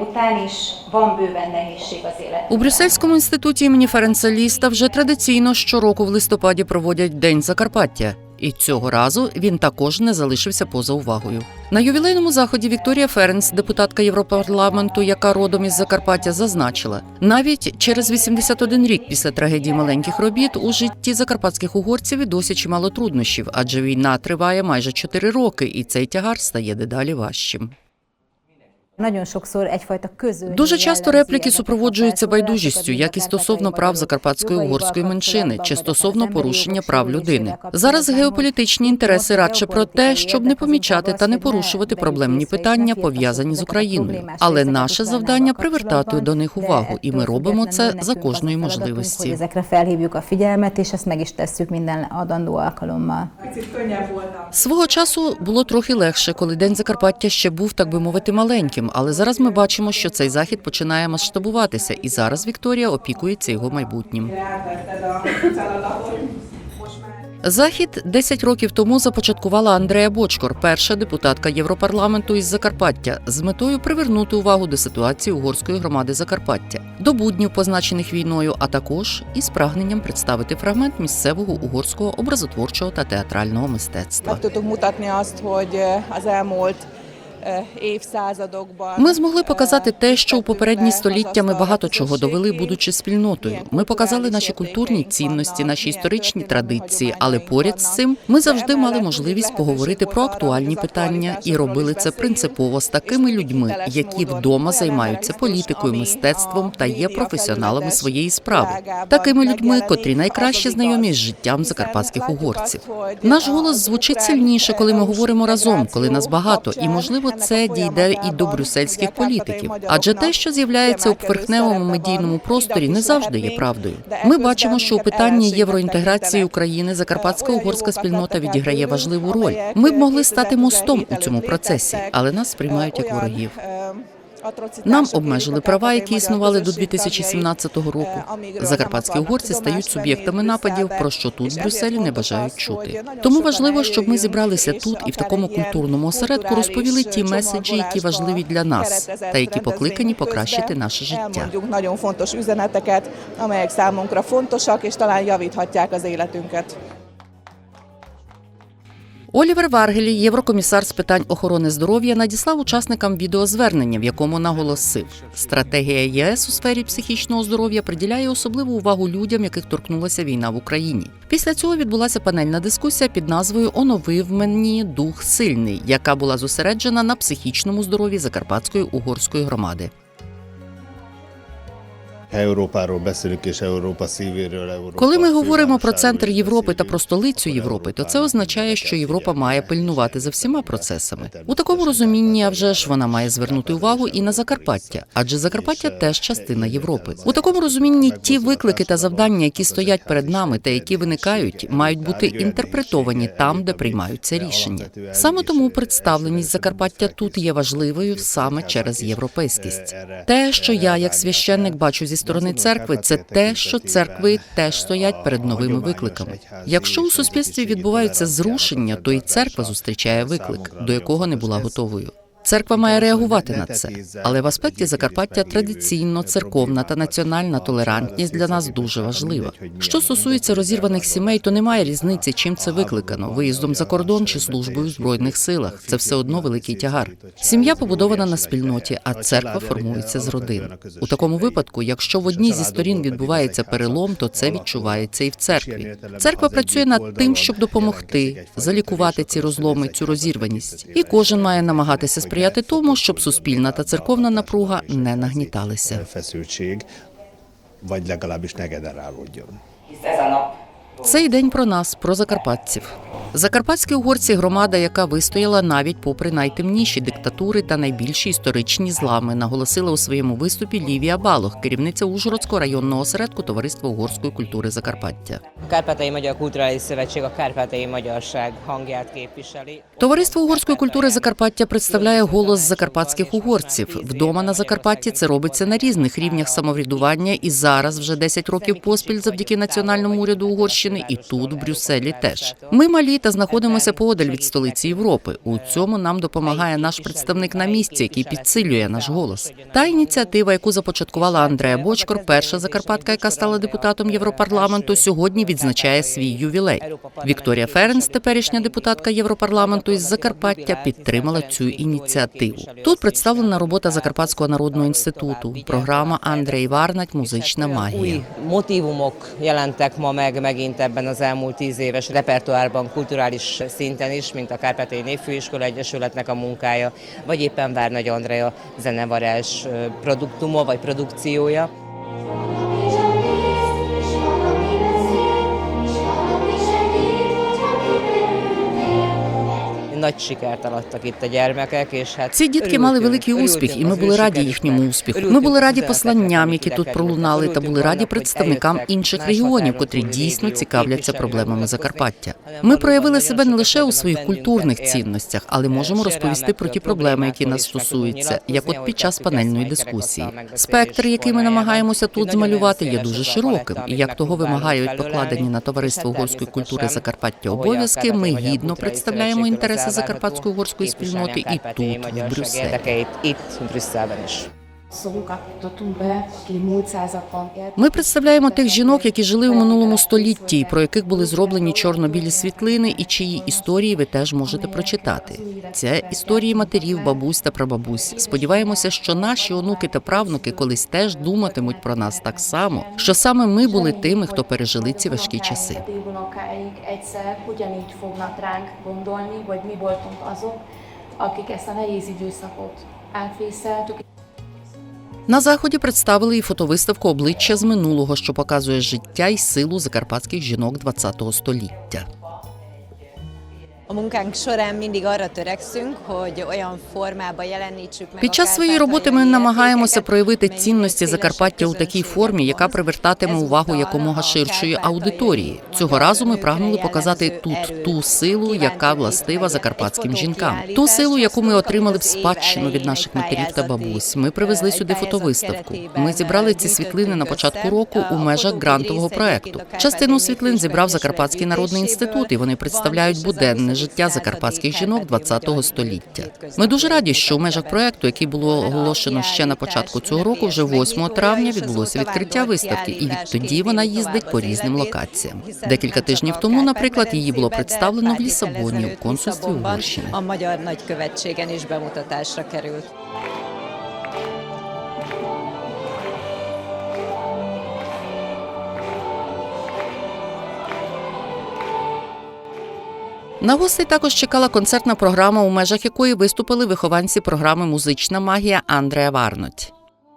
Után is van bőven nehézség az élet. У Брюссельському інституті імені Ференца Ліста вже традиційно щороку в листопаді проводять День Закарпаття. І цього разу він також не залишився поза увагою. На ювілейному заході Вікторія Ференц, депутатка Європарламенту, яка родом із Закарпаття, зазначила: навіть через 81 рік після трагедії маленьких робіт у житті закарпатських угорців і досі чимало труднощів, адже війна триває майже 4 роки, і цей тягар стає дедалі важчим. Дуже часто репліки супроводжуються байдужістю, як і стосовно прав закарпатської угорської меншини, чи стосовно порушення прав людини. Зараз геополітичні інтереси радше про те, щоб не помічати та не порушувати проблемні питання, пов'язані з Україною. Але наше завдання привертати до них увагу, і ми робимо це за кожної можливості. Свого часу було трохи легше, коли День Закарпаття ще був, так би мовити, маленьким. Але зараз ми бачимо, що цей захід починає масштабуватися, і зараз Вікторія опікується його майбутнім. Захід 10 років тому започаткувала Андрея Бочкор, перша депутатка Європарламенту із Закарпаття, з метою привернути увагу до ситуації угорської громади Закарпаття, до буднів, позначених війною, а також із прагненням представити фрагмент місцевого угорського образотворчого та театрального мистецтва. Ми змогли показати те, що у попередні століття ми багато чого довели, будучи спільнотою. Ми показали наші культурні цінності, наші історичні традиції, але поряд з цим ми завжди мали можливість поговорити про актуальні питання і робили це принципово з такими людьми, які вдома займаються політикою, мистецтвом та є професіоналами своєї справи. Такими людьми, котрі найкраще знайомі з життям закарпатських угорців. Наш голос звучить сильніше, коли ми говоримо разом, коли нас багато, і можливо це дійде і до брюссельських політиків. Адже те, що з'являється у поверхневому медійному просторі, не завжди є правдою. Ми бачимо, що у питанні євроінтеграції України закарпатська угорська спільнота відіграє важливу роль. Ми б могли стати мостом у цьому процесі, але нас сприймають як ворогів. Нам обмежили права, які існували до 2017 року. Закарпатські угорці стають суб'єктами нападів, про що тут в Брюсселі не бажають чути. Тому важливо, щоб ми зібралися тут і в такому культурному осередку розповіли ті меседжі, які важливі для нас, та які покликані покращити наше життя. Nagyon fontos üzeneteket, amelyek számunkra fontosak, és talán javíthatják az életünket. Олівер Варгелі, єврокомісар з питань охорони здоров'я, надіслав учасникам відеозвернення, в якому наголосив, стратегія ЄС у сфері психічного здоров'я приділяє особливу увагу людям, яких торкнулася війна в Україні. Після цього відбулася панельна дискусія під назвою Оновив мені дух сильний, яка була зосереджена на психічному здоров'ї закарпатської угорської громади. Európáról beszélünk, és Európa szívéről, Európa Коли ми говоримо про центр Європи та про столицю Європи, то це означає, що Європа має пильнувати за всіма процесами. У такому розумінні, а вже ж вона має звернути увагу і на Закарпаття, адже Закарпаття теж частина Європи. У такому розумінні ті виклики та завдання, які стоять перед нами та які виникають, мають бути інтерпретовані там, де приймаються рішення. Саме тому представленість Закарпаття тут є важливою саме через європейськість. Те, що я як священник бачу зі сторони церкви, це те, що церкви теж стоять перед новими викликами. Якщо у суспільстві відбуваються зрушення, то і церква зустрічає виклик, до якого не була готовою. Церква має реагувати на це, але в аспекті Закарпаття традиційно церковна та національна толерантність для нас дуже важлива. Що стосується розірваних сімей, то немає різниці, чим це викликано виїздом за кордон чи службою в збройних силах. Це все одно великий тягар. Сім'я побудована на спільноті, а церква формується з родин. У такому випадку, якщо в одній зі сторін відбувається перелом, то це відчувається і в церкві. Церква працює над тим, щоб допомогти залікувати ці розломи, цю розірваність, і кожен має намагатися сприяти тому, щоб суспільна та церковна напруга не нагніталися. Цей день про нас, про закарпатців. Закарпатські угорці громада, яка вистояла навіть попри найтемніші диктатури та найбільші історичні злами, наголосила у своєму виступі Лівія Балох, керівниця Ужгородського районного осередку Товариства угорської культури Закарпаття. Kárpátai Magyar Kulturális Szövetség a Kárpátai Magyarság hangját képviseli. Товариство угорської культури Закарпаття представляє голос закарпатських угорців. Вдома на Закарпатті це робиться на різних рівнях самоврядування, і зараз вже 10 років поспіль завдяки національному уряду Угорщини, і тут в Брюсселі теж. Ми малі території та знаходимося поодаль від столиці Європи. У цьому нам допомагає наш представник на місці, який підсилює наш голос. Та ініціатива, яку започаткувала Андрея Бочкор, перша закарпатка, яка стала депутатом Європарламенту, сьогодні відзначає свій ювілей. Вікторія Ференс, теперішня депутатка Європарламенту із Закарпаття, підтримала цю ініціативу. Тут представлена робота Закарпатського народного інституту, програма Андрей Варнать Музична магія. Motivumok jelentek ma meg megint ebben az elmúlt kulturális szinten is, mint a Kárpátai Népfőiskola Egyesületnek a munkája, vagy éppen Várnagy Andrea zenevarázs ö, produktuma vagy produkciója. Nagy sikert alattak itt a gyermekek, és hát Ці дітки мали великий успіх, і ми були раді їхньому успіху. Ми були раді посланням, які тут пролунали, та були раді представникам інших регіонів, котрі дійсно цікавляться проблемами Закарпаття. Ми проявили себе не лише у своїх культурних цінностях, але можемо розповісти про ті проблеми, які нас стосуються, як от під час панельної дискусії. Спектр, який ми намагаємося тут змалювати, є дуже широким. І як того вимагають покладені на товариство угорської культури Закарпаття обов'язки. Ми гідно представляємо інтереси Закарпатської угорської спільноти і тут, в Брюсселі. Múlt században élt. Ми представляємо тих жінок, які жили у минулому столітті, про яких були зроблені чорно-білі світлини, і чиї історії ви теж можете прочитати. Це історії матерів, бабусь та прабабусь. Сподіваємося, що наші онуки та правнуки колись теж думатимуть про нас так само, що саме ми були тими, хто пережили ці важкі часи. Akik ezt a nehéz időszakot átvészeltük, На заході представили і фотовиставку обличчя з минулого, що показує життя і силу закарпатських жінок ХХ століття. A munkánk során mindig arra törekszünk, hogy olyan formába jelenítsük meg Під час своєї роботи ми намагаємося проявити цінності Закарпаття у такій формі, яка привертатиме увагу якомога ширшої аудиторії. Цього разу ми прагнули показати тут ту силу, яка властива закарпатським жінкам, ту силу, яку ми отримали в спадщину від наших матерів та бабусь. Ми привезли сюди фотовиставку. Ми зібрали ці світлини на початку року у межах грантового проекту. Частину світлин зібрав Закарпатський народний інститут, і вони представляють буденне життя закарпатських жінок ХХ століття. Ми дуже раді, що у межах проекту, який було оголошено ще на початку цього року, вже 8 травня відбулося відкриття виставки, і відтоді вона їздить по різним локаціям. Декілька тижнів тому, наприклад, її було представлено в Лісабоні у консульстві Угорщини. На гостей також чекала концертна програма, у межах якої виступили вихованці програми Музична магія Андрея Варноть.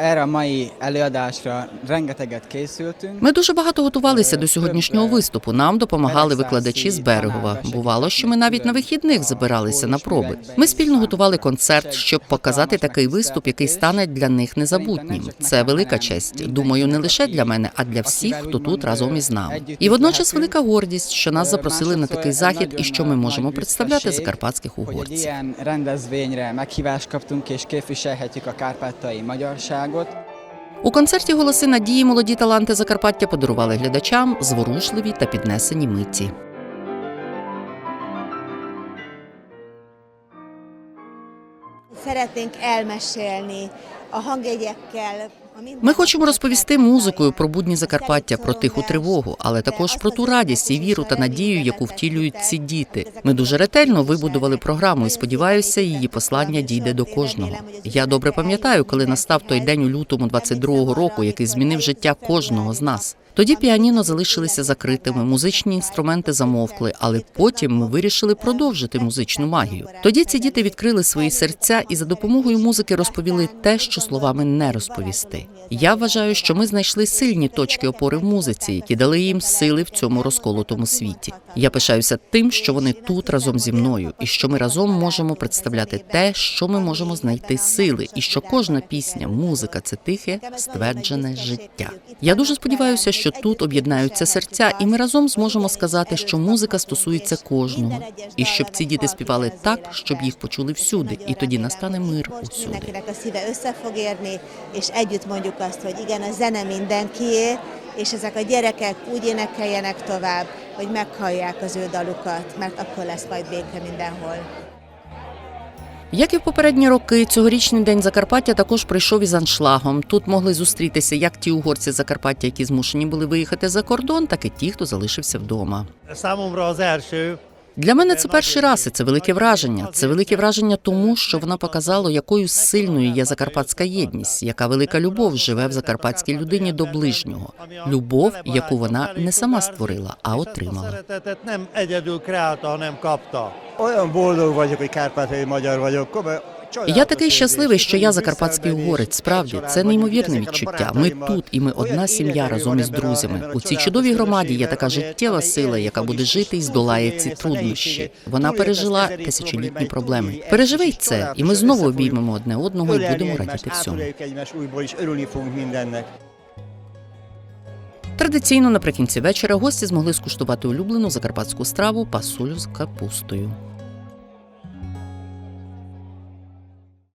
Erre a mai előadásra rengeteget készültünk. Ми дуже багато готувалися до сьогоднішнього виступу. Нам допомагали викладачі з берегова. Бувало, що ми навіть на вихідних забиралися на проби. Ми спільно готували концерт, щоб показати такий виступ, який стане для них незабутнім. Це велика честь. Думаю, не лише для мене, а для всіх, хто тут разом із нами. І водночас велика гордість, що нас запросили на такий захід і що ми можемо представляти закарпатських угорців. rendezvényre meghívást kaptunk, és képviselhetjük a kárpátai magyarságot. У концерті голоси надії молоді таланти Закарпаття подарували глядачам зворушливі та піднесені миті. Szeretnénk elmesélni a hangjegyekkel. Ми хочемо розповісти музикою про будні Закарпаття, про тиху тривогу, але також про ту радість і віру та надію, яку втілюють ці діти. Ми дуже ретельно вибудували програму і сподіваюся, її послання дійде до кожного. Я добре пам'ятаю, коли настав той день у лютому 22-го року, який змінив життя кожного з нас. Тоді піаніно залишилися закритими, музичні інструменти замовкли, але потім ми вирішили продовжити музичну магію. Тоді ці діти відкрили свої серця і за допомогою музики розповіли те, що словами не розповісти. Я вважаю, що ми знайшли сильні точки опори в музиці, які дали їм сили в цьому розколотому світі. Я пишаюся тим, що вони тут разом зі мною, і що ми разом можемо представляти те, що ми можемо знайти сили, і що кожна пісня, музика це тихе, стверджене життя. Я дуже сподіваюся, що тут об'єднаються серця, і ми разом зможемо сказати, що музика стосується кожного, і щоб ці діти співали так, щоб їх почули всюди, і тоді настане мир усюди. és ezek a gyerekek úgy énekeljenek tovább, hogy meghallják mindenhol. Як і в попередні роки, цьогорічний день Закарпаття також прийшов із аншлагом. Тут могли зустрітися як ті угорці Закарпаття, які змушені були виїхати за кордон, так і ті, хто залишився вдома. Az első, Для мене це перший раз, і це велике враження. Це велике враження тому, що вона показала, якою сильною є закарпатська єдність, яка велика любов живе в закарпатській людині до ближнього. Любов, яку вона не сама створила, а отримала. Olyan boldog vagyok, hogy kárpátai magyar. Я такий щасливий, що я закарпатський угорець. Справді це неймовірне відчуття. Ми тут, і ми одна сім'я разом із друзями. У цій чудовій громаді є така життєва сила, яка буде жити і здолає ці труднощі. Вона пережила тисячолітні проблеми. Переживе й це, і ми знову обіймемо одне одного і будемо радіти всьому. Традиційно наприкінці вечора гості змогли скуштувати улюблену закарпатську страву пасулю з капустою.